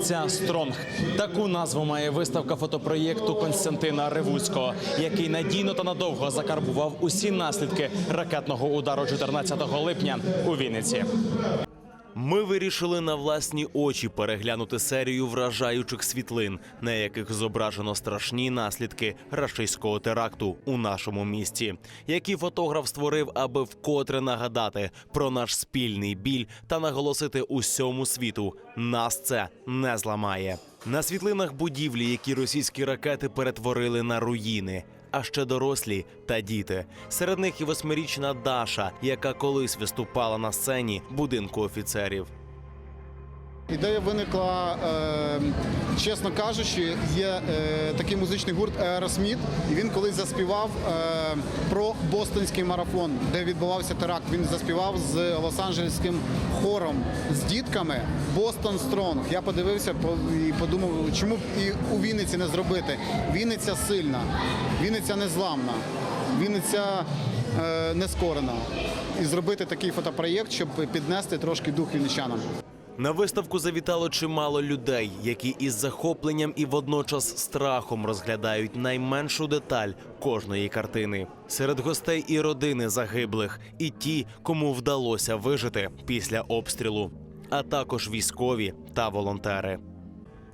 називається Стронг. Таку назву має виставка фотопроєкту Константина Ревуцького, який надійно та надовго закарбував усі наслідки ракетного удару 14 липня у Вінниці. Ми вирішили на власні очі переглянути серію вражаючих світлин, на яких зображено страшні наслідки рашистського теракту у нашому місті, які фотограф створив, аби вкотре нагадати про наш спільний біль та наголосити усьому світу: нас це не зламає. На світлинах будівлі, які російські ракети перетворили на руїни. А ще дорослі та діти. Серед них і восьмирічна Даша, яка колись виступала на сцені будинку офіцерів. Ідея виникла, е, чесно кажучи, є е, такий музичний гурт Aerosmith, і він колись заспівав е, про бостонський марафон, де відбувався теракт. Він заспівав з лос-анджелеським хором з дітками Бостон Стронг. Я подивився по- і подумав, чому б і у Вінниці не зробити. Вінниця сильна, Вінниця незламна, Вінниця е, нескорена. І зробити такий фотопроєкт, щоб піднести трошки дух вінничанам. На виставку завітало чимало людей, які із захопленням і водночас страхом розглядають найменшу деталь кожної картини. Серед гостей і родини загиблих, і ті, кому вдалося вижити після обстрілу, а також військові та волонтери.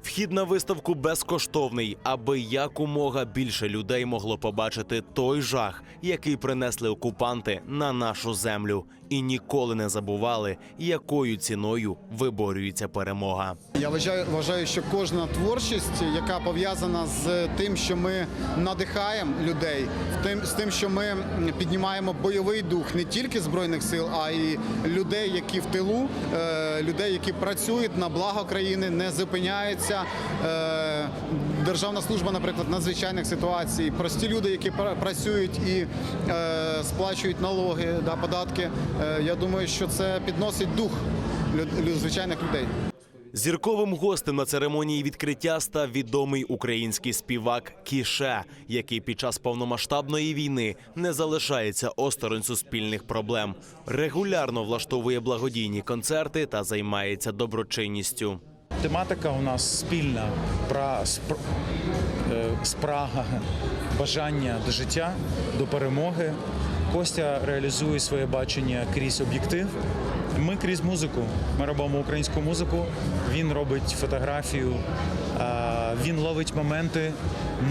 Вхід на виставку безкоштовний, аби якомога більше людей могло побачити той жах, який принесли окупанти на нашу землю, і ніколи не забували, якою ціною виборюється перемога. Я вважаю, вважаю, що кожна творчість, яка пов'язана з тим, що ми надихаємо людей, тим, з тим, що ми піднімаємо бойовий дух не тільки збройних сил, а й людей, які в тилу, е, людей, які працюють на благо країни, не зупиняються. Е, Державна служба, наприклад, надзвичайних ситуацій, прості люди, які працюють і е, сплачують налоги, да, податки. Е, я думаю, що це підносить дух люд- звичайних людей. Зірковим гостем на церемонії відкриття став відомий український співак Кіше, який під час повномасштабної війни не залишається осторонь суспільних проблем. Регулярно влаштовує благодійні концерти та займається доброчинністю. Тематика у нас спільна про е, спрага, бажання до життя, до перемоги. Костя реалізує своє бачення крізь об'єктив. Ми крізь музику. Ми робимо українську музику. Він робить фотографію, е, він ловить моменти.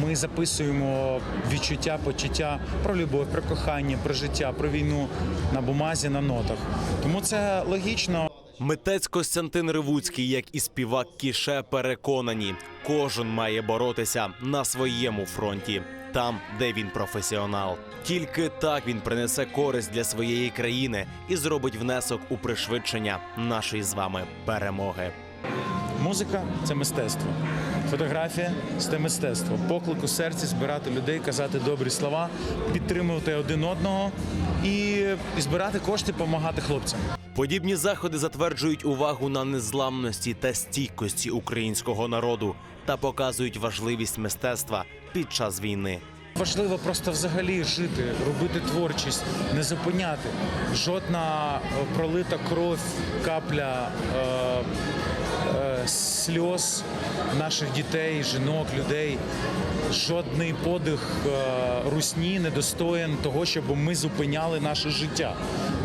Ми записуємо відчуття, почуття про любов, про кохання, про життя, про війну на бумазі, на нотах. Тому це логічно. Митець Костянтин Ривуцький, як і співак Кіше, переконані, кожен має боротися на своєму фронті, там, де він професіонал. Тільки так він принесе користь для своєї країни і зробить внесок у пришвидшення нашої з вами перемоги. Музика це мистецтво. Фотографія це мистецтво. Поклик у серці збирати людей, казати добрі слова, підтримувати один одного і, збирати кошти, допомагати хлопцям. Подібні заходи затверджують увагу на незламності та стійкості українського народу та показують важливість мистецтва під час війни. Важливо просто взагалі жити, робити творчість, не зупиняти. Жодна е, пролита кров, капля е, е, сльоз наших дітей, жінок, людей. Жодний подих е, русні не достоїн того, щоб ми зупиняли наше життя.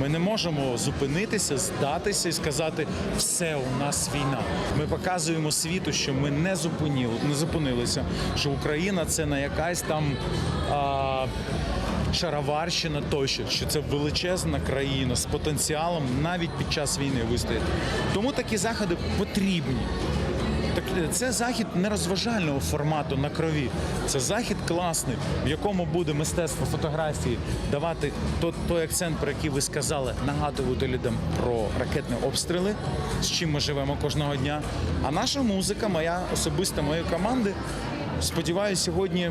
Ми не можемо зупинитися, здатися і сказати, все у нас війна. Ми показуємо світу, що ми не зупиніли, не зупинилися, що Україна це не якась там. А, Шароварщина тощо, що це величезна країна з потенціалом навіть під час війни вистояти. Тому такі заходи потрібні. Так це захід не розважального формату на крові. Це захід класний, в якому буде мистецтво фотографії давати той, той акцент, про який ви сказали, нагадувати людям про ракетні обстріли, з чим ми живемо кожного дня. А наша музика, моя особиста моєї команди, сподіваюся, сьогодні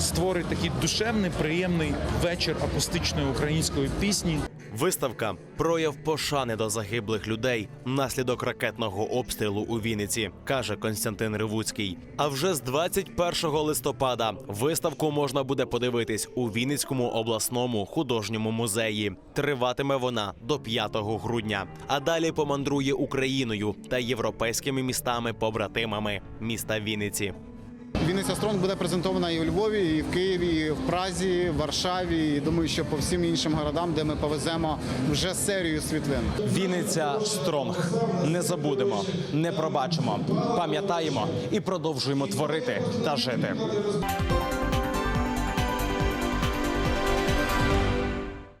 створить такий душевний, приємний вечір акустичної української пісні. Виставка прояв пошани до загиблих людей внаслідок ракетного обстрілу у Вінниці, каже Константин Ривуцький. А вже з 21 листопада виставку можна буде подивитись у Вінницькому обласному художньому музеї. Триватиме вона до 5 грудня. А далі помандрує Україною та європейськими містами побратимами міста Вінниці. Вінниця Стронг буде презентована і у Львові, і в Києві, і в Празі, в Варшаві. І думаю, що по всім іншим городам, де ми повеземо вже серію світлин. Вінниця Стронг. Не забудемо, не пробачимо, пам'ятаємо і продовжуємо творити та жити.